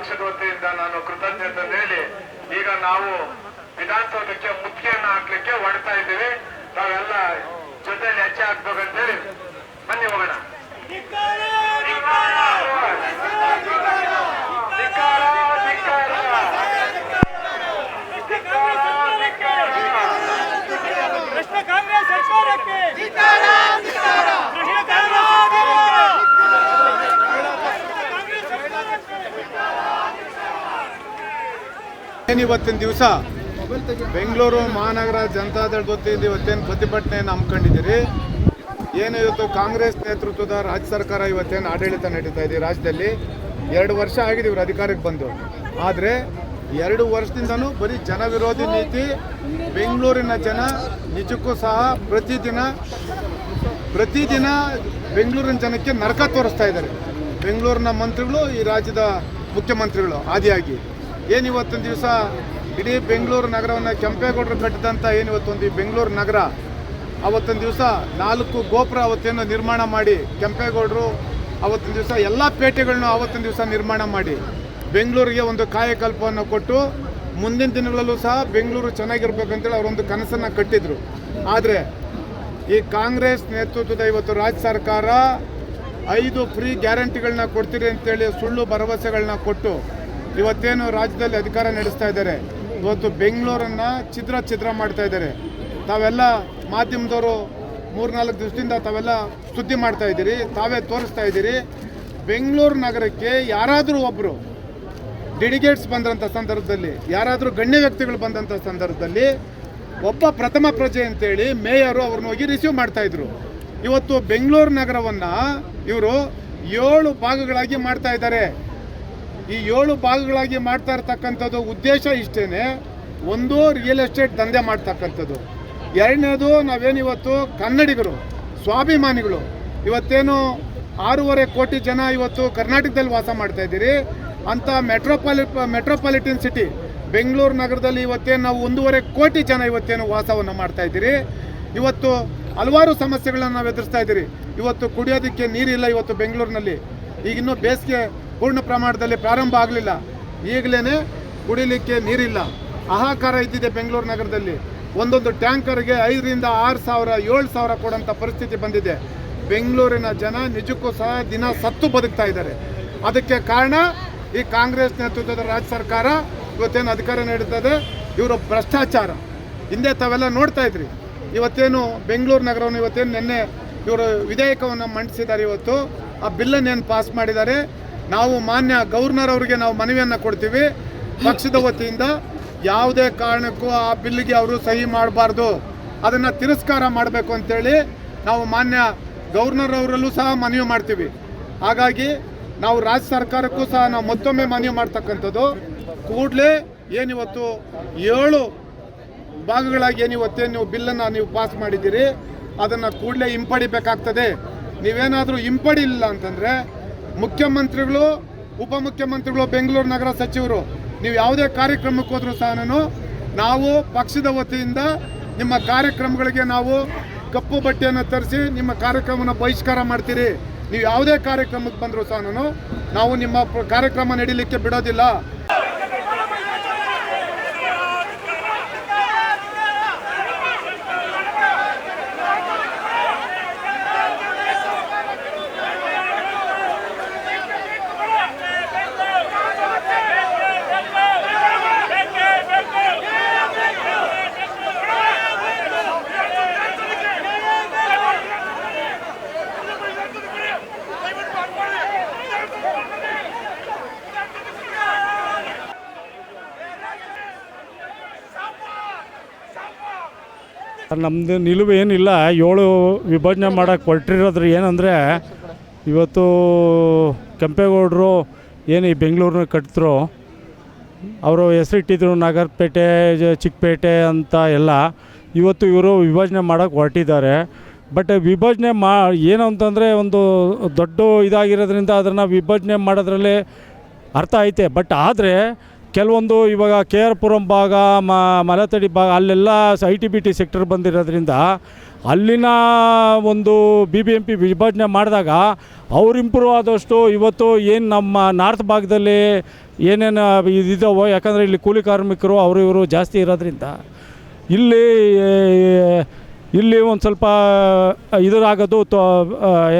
ಪಕ್ಷದ ವತಿಯಿಂದ ನಾನು ಕೃತಜ್ಞತೆ ಹೇಳಿ, ಈಗ ನಾವು ವಿಧಾನಸೌಧಕ್ಕೆ ಮುಖ್ಯ ಹಾಕ್ಲಿಕ್ಕೆ ಹೊಡ್ತಾ ಇದ್ದೀವಿ. ನಾವೆಲ್ಲ ಜೊತೆಯಲ್ಲಿ ಹೆಜ್ಜೆ ಹೇಳಿ ಏನು ಇವತ್ತಿನ ದಿವಸ? ಬೆಂಗಳೂರು ಮಹಾನಗರ ಜನತಾದಳ ವತಿಯಿಂದ ಇವತ್ತೇನು ಪ್ರತಿಭಟನೆಯನ್ನು ಹಮ್ಮಿಕೊಂಡಿದ್ದೀರಿ? ಏನು ಇವತ್ತು ಕಾಂಗ್ರೆಸ್ ನೇತೃತ್ವದ ರಾಜ್ಯ ಸರ್ಕಾರ ಇವತ್ತೇನು ಆಡಳಿತ ನಡೀತಾ ಇದೆ ರಾಜ್ಯದಲ್ಲಿ? ಎರಡು ವರ್ಷ ಆಗಿದೆ ಇವರು ಅಧಿಕಾರಕ್ಕೆ ಬಂದು. ಆದರೆ ಎರಡು ವರ್ಷದಿಂದನೂ ಬರೀ ಜನ ವಿರೋಧಿ ನೀತಿ, ಬೆಂಗಳೂರಿನ ಜನ ನಿಜಕ್ಕೂ ಸಹ ಪ್ರತಿದಿನ ಪ್ರತಿದಿನ ಬೆಂಗಳೂರಿನ ಜನಕ್ಕೆ ನರಕ ತೋರಿಸ್ತಾ ಇದ್ದಾರೆ. ಬೆಂಗಳೂರಿನ ಮಂತ್ರಿಗಳು ಈ ರಾಜ್ಯದ ಮುಖ್ಯಮಂತ್ರಿಗಳು, ಆದಿಯಾಗಿ. ಏನು ಇವತ್ತಿನ ದಿವಸ? ಇಡೀ ಬೆಂಗಳೂರು ನಗರವನ್ನು ಕೆಂಪೇಗೌಡರು ಕಟ್ಟಿದಂಥ ಏನು ಇವತ್ತೊಂದು ಈ ಬೆಂಗಳೂರು ನಗರ? ಅವತ್ತಿನ ದಿವಸ ನಾಲ್ಕು ಗೋಪುರ ಅವತ್ತೇನು ನಿರ್ಮಾಣ ಮಾಡಿ, ಕೆಂಪೇಗೌಡರು ಅವತ್ತಿನ ದಿವಸ ಎಲ್ಲ ಪೇಟೆಗಳನ್ನು ಅವತ್ತಿನ ದಿವಸ ನಿರ್ಮಾಣ ಮಾಡಿ, ಬೆಂಗಳೂರಿಗೆ ಒಂದು ಕಾಯಕಲ್ಪವನ್ನು ಕೊಟ್ಟು, ಮುಂದಿನ ದಿನಗಳಲ್ಲೂ ಸಹ ಬೆಂಗಳೂರು ಚೆನ್ನಾಗಿರ್ಬೇಕಂತೇಳಿ ಅವರೊಂದು ಕನಸನ್ನು ಕಟ್ಟಿದ್ರು. ಆದರೆ ಈ ಕಾಂಗ್ರೆಸ್ ನೇತೃತ್ವದ ಇವತ್ತು ರಾಜ್ಯ ಸರ್ಕಾರ ಐದು ಫ್ರೀ ಗ್ಯಾರಂಟಿಗಳನ್ನ ಕೊಡ್ತೀರಿ ಅಂತೇಳಿ ಸುಳ್ಳು ಭರವಸೆಗಳನ್ನ ಕೊಟ್ಟು ಇವತ್ತೇನು ರಾಜ್ಯದಲ್ಲಿ ಅಧಿಕಾರ ನಡೆಸ್ತಾ ಇದ್ದಾರೆ? ಇವತ್ತು ಬೆಂಗಳೂರನ್ನು ಚಿತ್ರ ಚಿತ್ರ ಮಾಡ್ತಾ ಇದ್ದಾರೆ. ತಾವೆಲ್ಲ ಮಾಧ್ಯಮದವರು ಮೂರ್ನಾಲ್ಕು ದಿವಸದಿಂದ ತಾವೆಲ್ಲ ಸುದ್ದಿ ಮಾಡ್ತಾ ಇದ್ದೀರಿ, ತಾವೇ ತೋರಿಸ್ತಾ ಇದ್ದೀರಿ. ಬೆಂಗಳೂರು ನಗರಕ್ಕೆ ಯಾರಾದರೂ ಒಬ್ಬರು ಡೆಡಿಗೇಟ್ಸ್ ಬಂದಂಥ ಸಂದರ್ಭದಲ್ಲಿ, ಯಾರಾದರೂ ಗಣ್ಯ ವ್ಯಕ್ತಿಗಳು ಬಂದಂಥ ಸಂದರ್ಭದಲ್ಲಿ ಒಬ್ಬ ಪ್ರಥಮ ಪ್ರಜೆ ಅಂತೇಳಿ ಮೇಯರು ಅವ್ರನ್ನ ಹೋಗಿ ರಿಸೀವ್ ಮಾಡ್ತಾ ಇದ್ರು. ಇವತ್ತು ಬೆಂಗಳೂರು ನಗರವನ್ನು ಇವರು ಏಳು ಭಾಗಗಳಾಗಿ ಮಾಡ್ತಾ ಇದ್ದಾರೆ. ಈ ಏಳು ಭಾಗಗಳಾಗಿ ಮಾಡ್ತಾ ಇರ್ತಕ್ಕಂಥದ್ದು ಉದ್ದೇಶ ಇಷ್ಟೇ ಒಂದು ರಿಯಲ್ ಎಸ್ಟೇಟ್ ದಂಧೆ ಮಾಡ್ತಕ್ಕಂಥದ್ದು. ಎರಡನೇದು ನಾವೇನಿವತ್ತು ಕನ್ನಡಿಗರು, ಸ್ವಾಭಿಮಾನಿಗಳು. ಇವತ್ತೇನು ಆರೂವರೆ ಕೋಟಿ ಜನ ಇವತ್ತು ಕರ್ನಾಟಕದಲ್ಲಿ ವಾಸ ಮಾಡ್ತಾ ಇದ್ದೀರಿ. ಅಂಥ ಮೆಟ್ರೋಪಾಲಿ ಮೆಟ್ರೋಪಾಲಿಟನ್ ಸಿಟಿ ಬೆಂಗಳೂರು ನಗರದಲ್ಲಿ ಇವತ್ತೇನು ನಾವು ಒಂದೂವರೆ ಕೋಟಿ ಜನ ಇವತ್ತೇನು ವಾಸವನ್ನು ಮಾಡ್ತಾ ಇದ್ದೀರಿ. ಇವತ್ತು ಹಲವಾರು ಸಮಸ್ಯೆಗಳನ್ನು ನಾವು ಎದುರಿಸ್ತಾ ಇದ್ದೀರಿ. ಇವತ್ತು ಕುಡಿಯೋದಕ್ಕೆ ನೀರಿಲ್ಲ ಇವತ್ತು ಬೆಂಗಳೂರಿನಲ್ಲಿ. ಈಗಿನ್ನೂ ಬೇಸಿಗೆ ಪೂರ್ಣ ಪ್ರಮಾಣದಲ್ಲಿ ಪ್ರಾರಂಭ ಆಗಲಿಲ್ಲ. ಈಗಲೇ ಕುಡಿಲಿಕ್ಕೆ ನೀರಿಲ್ಲ. ಹಾಹಾಕಾರ ಇದ್ದಿದೆ ಬೆಂಗಳೂರು ನಗರದಲ್ಲಿ. ಒಂದೊಂದು ಟ್ಯಾಂಕರ್ಗೆ ಐದರಿಂದ ಆರು ಸಾವಿರ, ಏಳು ಸಾವಿರ ಕೊಡೋಂಥ ಪರಿಸ್ಥಿತಿ ಬಂದಿದೆ. ಬೆಂಗಳೂರಿನ ಜನ ನಿಜಕ್ಕೂ ಸಹ ದಿನ ಸತ್ತು ಬದುಕ್ತಾ ಇದ್ದಾರೆ. ಅದಕ್ಕೆ ಕಾರಣ ಈ ಕಾಂಗ್ರೆಸ್ ನೇತೃತ್ವದ ರಾಜ್ಯ ಸರ್ಕಾರ ಇವತ್ತೇನು ಅಧಿಕಾರ ನೀಡುತ್ತದೆ? ಇವರು ಭ್ರಷ್ಟಾಚಾರ. ಹಿಂದೆ ತಾವೆಲ್ಲ ನೋಡ್ತಾ ಇದ್ರಿ. ಇವತ್ತೇನು ಬೆಂಗಳೂರು ನಗರವನ್ನು ಇವತ್ತೇನು ನಿನ್ನೆ ಇವರು ವಿಧೇಯಕವನ್ನು ಮಂಡಿಸಿದ್ದಾರೆ ಇವತ್ತು. ಆ ಬಿಲ್ಲನ್ನೇನು ಪಾಸ್ ಮಾಡಿದ್ದಾರೆ? ನಾವು ಮಾನ್ಯ ಗವರ್ನರ್ ಅವರಿಗೆ ನಾವು ಮನವಿಯನ್ನು ಕೊಡ್ತೀವಿ. ಪಕ್ಷದ ವತಿಯಿಂದ ಯಾವುದೇ ಕಾರಣಕ್ಕೂ ಆ ಬಿಲ್ಲಿಗೆ ಅವರು ಸಹಿ ಮಾಡಬಾರ್ದು. ಅದನ್ನು ತಿರಸ್ಕಾರ ಮಾಡಬೇಕು ಅಂತೇಳಿ ನಾವು ಮಾನ್ಯ ಗವರ್ನರ್ ಅವರಲ್ಲೂ ಸಹ ಮನವಿ ಮಾಡ್ತೀವಿ. ಹಾಗಾಗಿ ನಾವು ರಾಜ್ಯ ಸರ್ಕಾರಕ್ಕೂ ಸಹ ನಾವು ಮತ್ತೊಮ್ಮೆ ಮನವಿ ಮಾಡ್ತಕ್ಕಂಥದ್ದು. ಕೂಡಲೇ ಏನಿವತ್ತು ಏಳು ಭಾಗಗಳಾಗಿ ಏನು ಇವತ್ತೇನು ನೀವು ಬಿಲ್ಲನ್ನು ನೀವು ಪಾಸ್ ಮಾಡಿದ್ದೀರಿ. ಅದನ್ನು ಕೂಡಲೇ ಹಿಂಪಡಿಬೇಕಾಗ್ತದೆ. ನೀವೇನಾದರೂ ಹಿಂಪಡಿಲಿಲ್ಲ ಅಂತಂದರೆ ಮುಖ್ಯಮಂತ್ರಿಗಳು, ಉಪಮುಖ್ಯಮಂತ್ರಿಗಳು, ಬೆಂಗಳೂರು ನಗರ ಸಚಿವರು, ನೀವು ಯಾವುದೇ ಕಾರ್ಯಕ್ರಮಕ್ಕೆ ಹೋದರೂ ಸಹ ನಾನು, ನಾವು ಪಕ್ಷದ ವತಿಯಿಂದ ನಿಮ್ಮ ಕಾರ್ಯಕ್ರಮಗಳಿಗೆ ನಾವು ಕಪ್ಪು ಬಟ್ಟೆಯನ್ನು ತರಿಸಿ ನಿಮ್ಮ ಕಾರ್ಯಕ್ರಮನ ಬಹಿಷ್ಕಾರ ಮಾಡ್ತೀರಿ. ನೀವು ಯಾವುದೇ ಕಾರ್ಯಕ್ರಮಕ್ಕೆ ಬಂದರೂ ಸಹ ನಾನು, ನಾವು ನಿಮ್ಮ ಕಾರ್ಯಕ್ರಮ ನಡೀಲಿಕ್ಕೆ ಬಿಡೋದಿಲ್ಲ. ನಮ್ಮದು ನಿಲುವು ಏನಿಲ್ಲ, ಏಳು ವಿಭಜನೆ ಮಾಡೋಕ್ಕೆ ಹೊರಟಿರೋದ್ರ ಏನಂದರೆ, ಇವತ್ತು ಕೆಂಪೇಗೌಡರು ಏನು ಈ ಬೆಂಗಳೂರನ್ನ ಕಟ್ಟಿದ್ರು ಅವರು ಹೆಸರಿಟ್ಟಿದ್ರು ನಾಗರಪೇಟೆ, ಚಿಕ್ಕಪೇಟೆ ಅಂತ ಎಲ್ಲ. ಇವತ್ತು ಇವರು ವಿಭಜನೆ ಮಾಡೋಕ್ಕೆ ಹೊರಟಿದ್ದಾರೆ. ಬಟ್ ವಿಭಜನೆ ಮಾ, ಏನು ಅಂತಂದರೆ ಒಂದು ದೊಡ್ಡ ಇದಾಗಿರೋದ್ರಿಂದ ಅದನ್ನು ವಿಭಜನೆ ಮಾಡೋದ್ರಲ್ಲಿ ಅರ್ಥ ಐತೆ. ಬಟ್ ಆದರೆ ಕೆಲವೊಂದು ಇವಾಗ ಕೆ ಆರ್ ಪುರಂ ಭಾಗ ಮಲತಡಿ ಭಾಗ, ಅಲ್ಲೆಲ್ಲ I T B T sector ಬಂದಿರೋದ್ರಿಂದ ಅಲ್ಲಿನ ಒಂದು ಬಿ ಬಿ ಎಂ ಪಿ ವಿಭಜನೆ ಮಾಡಿದಾಗ ಅವ್ರು ಇಂಪ್ರೂವ್ ಆದಷ್ಟು ಇವತ್ತು ಏನು ನಮ್ಮ ನಾರ್ತ್ ಭಾಗದಲ್ಲಿ ಏನೇನು ಇದಿದ್ದಾವೋ ಯಾಕಂದರೆ ಇಲ್ಲಿ ಕೂಲಿ ಕಾರ್ಮಿಕರು ಅವರು ಇವರು ಜಾಸ್ತಿ ಇರೋದ್ರಿಂದ ಇಲ್ಲಿ ಇಲ್ಲಿ ಒಂದು ಸ್ವಲ್ಪ ಇದರಾಗೋದು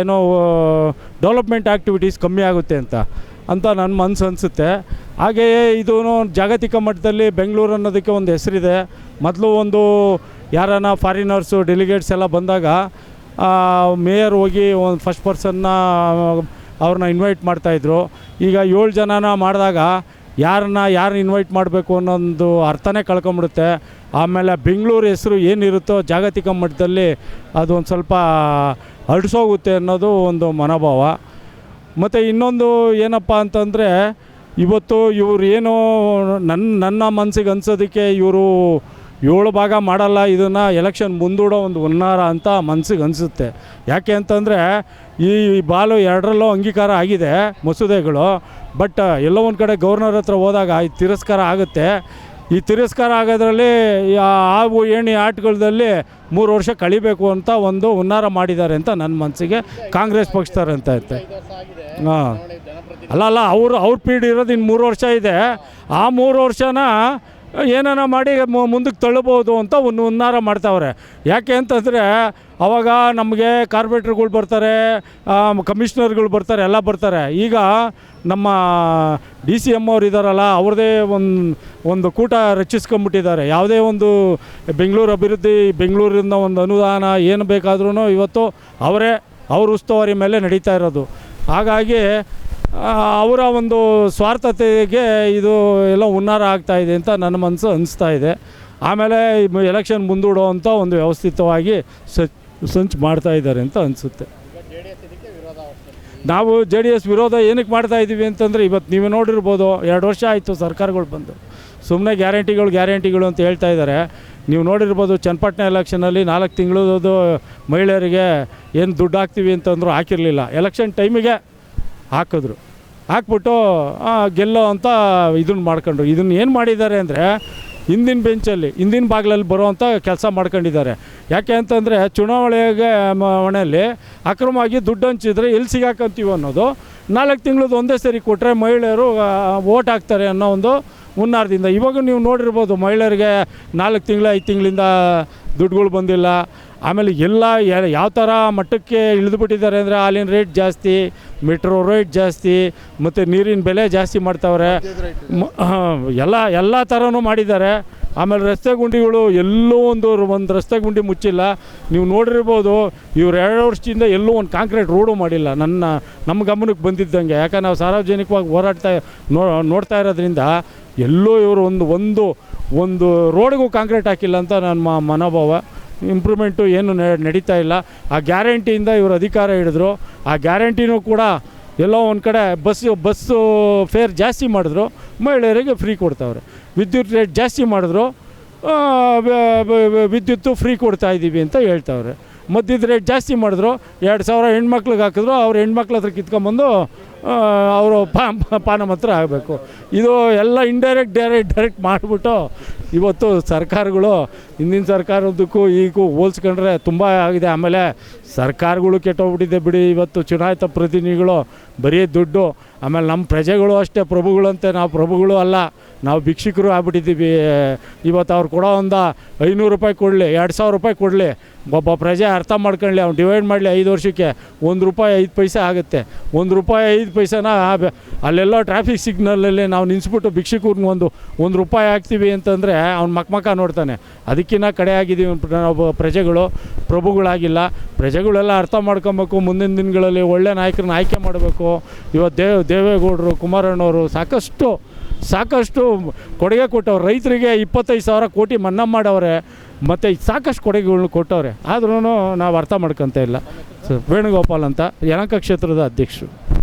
ಏನೋ ಡೆವಲಪ್ಮೆಂಟ್ ಆ್ಯಕ್ಟಿವಿಟೀಸ್ ಕಮ್ಮಿ ಆಗುತ್ತೆ ಅಂತ ಅಂತ ನನ್ನ ಮನಸ್ಸು ಅನಿಸುತ್ತೆ. ಹಾಗೆಯೇ ಇದು ಜಾಗತಿಕ ಮಟ್ಟದಲ್ಲಿ ಬೆಂಗಳೂರು ಅನ್ನೋದಕ್ಕೆ ಒಂದು ಹೆಸರಿದೆ. ಮೊದಲು ಒಂದು ಯಾರನ್ನ ಫಾರಿನರ್ಸು ಡೆಲಿಗೇಟ್ಸ್ ಎಲ್ಲ ಬಂದಾಗ ಮೇಯರ್ ಹೋಗಿ ಒಂದು ಫಸ್ಟ್ ಪರ್ಸನ್ನ ಅವ್ರನ್ನ ಇನ್ವೈಟ್ ಮಾಡ್ತಾಯಿದ್ರು ಈಗ ಏಳು ಜನನ ಮಾಡಿದಾಗ ಯಾರನ್ನ ಯಾರು ಇನ್ವೈಟ್ ಮಾಡಬೇಕು ಅನ್ನೋದು ಅರ್ಥನೇ ಕಳ್ಕೊಂಬಿಡುತ್ತೆ. ಆಮೇಲೆ ಬೆಂಗಳೂರು ಹೆಸರು ಏನಿರುತ್ತೋ ಜಾಗತಿಕ ಮಟ್ಟದಲ್ಲಿ ಅದು ಒಂದು ಸ್ವಲ್ಪ ಅಳಿಸೋಗುತ್ತೆ ಅನ್ನೋದು ಒಂದು ಮನೋಭಾವ. ಮತ್ತು ಇನ್ನೊಂದು ಏನಪ್ಪ ಅಂತಂದರೆ ಇವತ್ತು ಇವ್ರು ಏನು ನನ್ನ ನನ್ನ ಮನಸ್ಸಿಗೆ ಅನ್ಸೋದಕ್ಕೆ ಇವರು ಏಳು ಭಾಗ ಮಾಡಲ್ಲ, ಇದನ್ನು ಎಲೆಕ್ಷನ್ ಮುಂದೂಡೋ ಒಂದು ಹುನ್ನಾರ ಅಂತ ಮನಸ್ಸಿಗೆ ಅನಿಸುತ್ತೆ. ಯಾಕೆ ಅಂತಂದರೆ ಈ ಬಾಲು ಎರಡರಲ್ಲೂ ಅಂಗೀಕಾರ ಆಗಿದೆ ಮಸೂದೆಗಳು, ಬಟ್ ಎಲ್ಲೋ ಒಂದು ಕಡೆ ಗವರ್ನರ್ ಹತ್ರ ಹೋದಾಗ ತಿರಸ್ಕಾರ ಆಗುತ್ತೆ. ಈ ತಿರಸ್ಕಾರ ಆಗೋದ್ರಲ್ಲಿ ಆವು ಏಣಿ ಆಟಗಳಲ್ಲಿ ಮೂರು ವರ್ಷ ಕಳಿಬೇಕು ಅಂತ ಒಂದು ಹುನ್ನಾರ ಮಾಡಿದ್ದಾರೆ ಅಂತ ನನ್ನ ಮನಸ್ಸಿಗೆ ಕಾಂಗ್ರೆಸ್ ಪಕ್ಷದವ್ರು ಅಂತ ಐತೆ ಹಾಂ. ಅಲ್ಲ ಅಲ್ಲ, ಅವರು, ಅವ್ರ ಪೀಡ್ ಇರೋದು ಇನ್ನು ಮೂರು ವರ್ಷ ಇದೆ. ಆ ಮೂರು ವರ್ಷನ ಏನಾನ ಮಾಡಿ ಮುಂದಕ್ಕೆ ತಳ್ಳಬಹುದು ಅಂತ ಒಂದು ಹುನ್ನಾರ ಮಾಡ್ತಾವ್ರೆ. ಯಾಕೆ ಅಂತಂದರೆ ಅವಾಗ ನಮಗೆ ಕಾರ್ಪೊರೇಟ್ರುಗಳು ಬರ್ತಾರೆ ಕಮಿಷ್ನರ್ಗಳು ಬರ್ತಾರೆ, ಎಲ್ಲ ಬರ್ತಾರೆ. ಈಗ ನಮ್ಮ ಡಿ ಸಿ ಎಂ ಅವ್ರು ಇದ್ದಾರಲ್ಲ ಅವ್ರದ್ದೇ ಒಂದು ಒಂದು ಕೂಟ ರಚಿಸ್ಕೊಂಬಿಟ್ಟಿದ್ದಾರೆ ಯಾವುದೇ ಒಂದು ಬೆಂಗಳೂರು ಅಭಿವೃದ್ಧಿ, ಬೆಂಗಳೂರಿಂದ ಒಂದು ಅನುದಾನ ಏನು ಬೇಕಾದ್ರೂ ಇವತ್ತು ಅವರೇ, ಅವ್ರ ಉಸ್ತುವಾರಿ ಮೇಲೆ ನಡೀತಾ ಇರೋದು. ಹಾಗಾಗಿ ಅವರ ಒಂದು ಸ್ವಾರ್ಥತೆಗೆ ಇದು ಎಲ್ಲ ಹುನ್ನಾರ ಆಗ್ತಾ ಇದೆ ಅಂತ ನನ್ನ ಮನಸ್ಸು ಅನಿಸ್ತಾ ಇದೆ. ಆಮೇಲೆ ಎಲೆಕ್ಷನ್ ಮುಂದೂಡೋ ಅಂತ ಒಂದು ವ್ಯವಸ್ಥಿತವಾಗಿ ಸಂಚು ಮಾಡ್ತಾ ಇದ್ದಾರೆ ಅಂತ ಅನಿಸುತ್ತೆ. ನಾವು ಜೆ ಡಿ ಎಸ್ ವಿರೋಧ ಏನಕ್ಕೆ ಮಾಡ್ತಾ ಇದ್ದೀವಿ ಅಂತಂದರೆ ಇವತ್ತು ನೀವು ನೋಡಿರ್ಬೋದು, ಎರಡು ವರ್ಷ ಆಯಿತು ಸರ್ಕಾರಗಳು ಬಂದು. ಸುಮ್ಮನೆ ಗ್ಯಾರಂಟಿಗಳು ಗ್ಯಾರಂಟಿಗಳು ಅಂತ ಹೇಳ್ತಾ ಇದ್ದಾರೆ. ನೀವು ನೋಡಿರ್ಬೋದು ಚನ್ನಪಟ್ಟಣ ಎಲೆಕ್ಷನಲ್ಲಿ ನಾಲ್ಕು ತಿಂಗಳದು ಮಹಿಳೆಯರಿಗೆ ಏನು ದುಡ್ಡು ಹಾಕ್ತೀವಿ ಅಂತಂದರೂ ಹಾಕಿರಲಿಲ್ಲ. ಎಲೆಕ್ಷನ್ ಟೈಮಿಗೆ ಹಾಕಿದ್ರು. ಹಾಕ್ಬಿಟ್ಟು ಗೆಲ್ಲೋ ಅಂತ ಇದನ್ನ ಮಾಡ್ಕೊಂಡ್ರು. ಇದನ್ನ ಏನು ಮಾಡಿದ್ದಾರೆ ಅಂದರೆ, ಹಿಂದಿನ ಬೆಂಚಲ್ಲಿ, ಹಿಂದಿನ ಬಾಗಿಲಲ್ಲಿ ಬರುವಂಥ ಕೆಲಸ ಮಾಡ್ಕೊಂಡಿದ್ದಾರೆ. ಯಾಕೆ ಅಂತಂದರೆ, ಚುನಾವಣೆಗೆ ಮನೆಯಲ್ಲಿ ಅಕ್ರಮವಾಗಿ ದುಡ್ಡು ಹಂಚಿದ್ರೆ ಎಲ್ಲಿ ಸಿಗಾಕಂತೀವಿ ಅನ್ನೋದು ನಾಲ್ಕು ತಿಂಗಳದ್ದು ಒಂದೇ ಸರಿ ಕೊಟ್ಟರೆ ಮಹಿಳೆಯರು ಓಟ್ ಹಾಕ್ತಾರೆ ಅನ್ನೋ ಒಂದು ಹುನ್ನಾರದಿಂದ ಇವಾಗ ನೀವು ನೋಡಿರ್ಬೋದು ಮಹಿಳೆಯರಿಗೆ ನಾಲ್ಕು ತಿಂಗಳು, ಐದು ತಿಂಗಳಿಂದ ದುಡ್ಡುಗಳು ಬಂದಿಲ್ಲ. ಆಮೇಲೆ ಎಲ್ಲ ಯಾವ ಥರ ಮಟ್ಟಕ್ಕೆ ಇಳಿದುಬಿಟ್ಟಿದ್ದಾರೆ ಅಂದರೆ ಹಾಲಿನ ರೇಟ್ ಜಾಸ್ತಿ, ಮೆಟ್ರೋ ರೇಟ್ ಜಾಸ್ತಿ, ಮತ್ತು ನೀರಿನ ಬೆಲೆ ಜಾಸ್ತಿ ಮಾಡ್ತಾವ್ರೆ. ಎಲ್ಲ ಎಲ್ಲ ಥರನೂ ಮಾಡಿದ್ದಾರೆ. ಆಮೇಲೆ ರಸ್ತೆ ಗುಂಡಿಗಳು ಎಲ್ಲೋ ಒಂದು ಒಂದು ರಸ್ತೆ ಗುಂಡಿ ಮುಚ್ಚಿಲ್ಲ. ನೀವು ನೋಡಿರ್ಬೋದು, ಇವ್ರು ಎರಡು ವರ್ಷದಿಂದ ಎಲ್ಲೂ ಒಂದು ಕಾಂಕ್ರೀಟ್ ರೋಡು ಮಾಡಿಲ್ಲ. ನನ್ನ ನಮ್ಮ ಗಮನಕ್ಕೆ ಬಂದಿದ್ದಂಗೆ. ಯಾಕಂದ್ರೆ ನಾವು ಸಾರ್ವಜನಿಕವಾಗಿ ಹೋರಾಡ್ತಾ ನೋ, ನೋಡ್ತಾ ಇರೋದ್ರಿಂದ ಎಲ್ಲೋ ಇವರು ಒಂದು ಒಂದು ಒಂದು ರೋಡಿಗೂ ಕಾಂಕ್ರೀಟ್ ಹಾಕಿಲ್ಲ ಅಂತ ನನ್ನ ಮನೋಭಾವ. ಇಂಪ್ರೂವ್ಮೆಂಟು ಏನು ನಡೀತಾ ಇಲ್ಲ. ಆ ಗ್ಯಾರಂಟಿಯಿಂದ ಇವರು ಅಧಿಕಾರ ಹಿಡಿದ್ರು. ಆ ಗ್ಯಾರಂಟಿನೂ ಕೂಡ ಎಲ್ಲೋ ಒಂದು ಕಡೆ ಬಸ್ಸು ಬಸ್ಸು ಫೇರ್ ಜಾಸ್ತಿ ಮಾಡಿದ್ರು. ಮಹಿಳೆಯರಿಗೆ ಫ್ರೀ ಕೊಡ್ತಾವ್ರೆ. ವಿದ್ಯುತ್ ರೇಟ್ ಜಾಸ್ತಿ ಮಾಡಿದ್ರು ವಿದ್ಯುತ್ತು ಫ್ರೀ ಕೊಡ್ತಾ ಇದ್ದೀವಿ ಅಂತ ಹೇಳ್ತಾವ್ರೆ. ಮದ್ಯದ ರೇಟ್ ಜಾಸ್ತಿ ಮಾಡಿದ್ರು, ಎರಡು ಸಾವಿರ ಹೆಣ್ಮಕ್ಳಿಗೆ ಹಾಕಿದ್ರು, ಅವ್ರ ಹೆಣ್ಮಕ್ಳ ಹತ್ರ ಕಿತ್ಕೊಂಬಂದು ಅವರು ಪಾ ಪಾನ ಮಾತ್ರ ಆಗಬೇಕು. ಇದು ಎಲ್ಲ ಇಂಡೈರೆಕ್ಟ್ ಡೈರೆಕ್ಟ್ ಡೈರೆಕ್ಟ್ ಮಾಡಿಬಿಟ್ಟು ಇವತ್ತು ಸರ್ಕಾರಗಳು, ಹಿಂದಿನ ಸರ್ಕಾರದಕ್ಕೂ ಈಗೂ ಹೋಲ್ಸ್ಕೊಂಡ್ರೆ ತುಂಬ ಆಗಿದೆ. ಆಮೇಲೆ ಸರ್ಕಾರಗಳು ಕೆಟ್ಟೋಗ್ಬಿಟ್ಟಿದೆ ಬಿಡಿ. ಇವತ್ತು ಚುನಾಯಿತ ಪ್ರತಿನಿಧಿಗಳು ಬರೀ ದುಡ್ಡು ಆಮೇಲೆ ನಮ್ಮ ಪ್ರಜೆಗಳು ಅಷ್ಟೇ ಪ್ರಭುಗಳಂತೆ ನಾವು ಪ್ರಭುಗಳು ಅಲ್ಲ, ನಾವು ಭಿಕ್ಷುಕರು ಆಗ್ಬಿಟ್ಟಿದ್ದೀವಿ. ಇವತ್ತು ಅವ್ರು ಕೊಡೋ ಒಂದು ಐನೂರು ರೂಪಾಯಿ ಕೊಡಲಿ, ಎರಡು ಸಾವಿರ ರೂಪಾಯಿ ಕೊಡಲಿ. ಒಬ್ಬ ಪ್ರಜೆ ಅರ್ಥ ಮಾಡ್ಕೊಳ್ಳಿ ಅವ್ನು ಡಿವೈಡ್ ಮಾಡಲಿ ಐದು ವರ್ಷಕ್ಕೆ, ಒಂದು ರೂಪಾಯಿ ಐದು ಪೈಸೆ ಆಗುತ್ತೆ. ಒಂದು ರೂಪಾಯಿ ಐದು ಪೈಸೆನ ಅಲ್ಲೆಲ್ಲ ಟ್ರಾಫಿಕ್ ಸಿಗ್ನಲಲ್ಲಿ ನಾವು ನಿಲ್ಲಿಸ್ಬಿಟ್ಟು ಭಿಕ್ಷುಕರ್ನ ಒಂದು ಒಂದು ರೂಪಾಯಿ ಹಾಕ್ತೀವಿ ಅಂತಂದರೆ ಅವ್ನು ಮಕ್ಕ ನೋಡ್ತಾನೆ. ಅದಕ್ಕಿಂತ ಕಡೆ ಆಗಿದ್ದೀವಿ ನಾವು ಪ್ರಜೆಗಳು. ಪ್ರಭುಗಳಾಗಿಲ್ಲ. ಪ್ರಜೆಗಳೆಲ್ಲ ಅರ್ಥ ಮಾಡ್ಕೊಬೇಕು. ಮುಂದಿನ ದಿನಗಳಲ್ಲಿ ಒಳ್ಳೆ ನಾಯಕರನ್ನ ಆಯ್ಕೆ ಮಾಡಬೇಕು. ಇವತ್ತು ದೇವ್, ದೇವೇಗೌಡರು, ಕುಮಾರಣ್ಣವರು ಸಾಕಷ್ಟು ಸಾಕಷ್ಟು ಕೊಡುಗೆ ಕೊಟ್ಟವ್ರು. ರೈತರಿಗೆ ಇಪ್ಪತ್ತೈದು ಸಾವಿರ ಕೋಟಿ ಮನ್ನಾ ಮಾಡವ್ರೆ. ಮತ್ತು ಸಾಕಷ್ಟು ಕೊಡುಗೆಗಳನ್ನ ಕೊಟ್ಟವ್ರೆ. ಆದ್ರೂ ನಾವು ಅರ್ಥ ಮಾಡ್ಕೊತ ಇಲ್ಲ. ಸರ್, ವೇಣುಗೋಪಾಲ್ ಅಂತ ಯನಕ ಕ್ಷೇತ್ರದ ಅಧ್ಯಕ್ಷರು.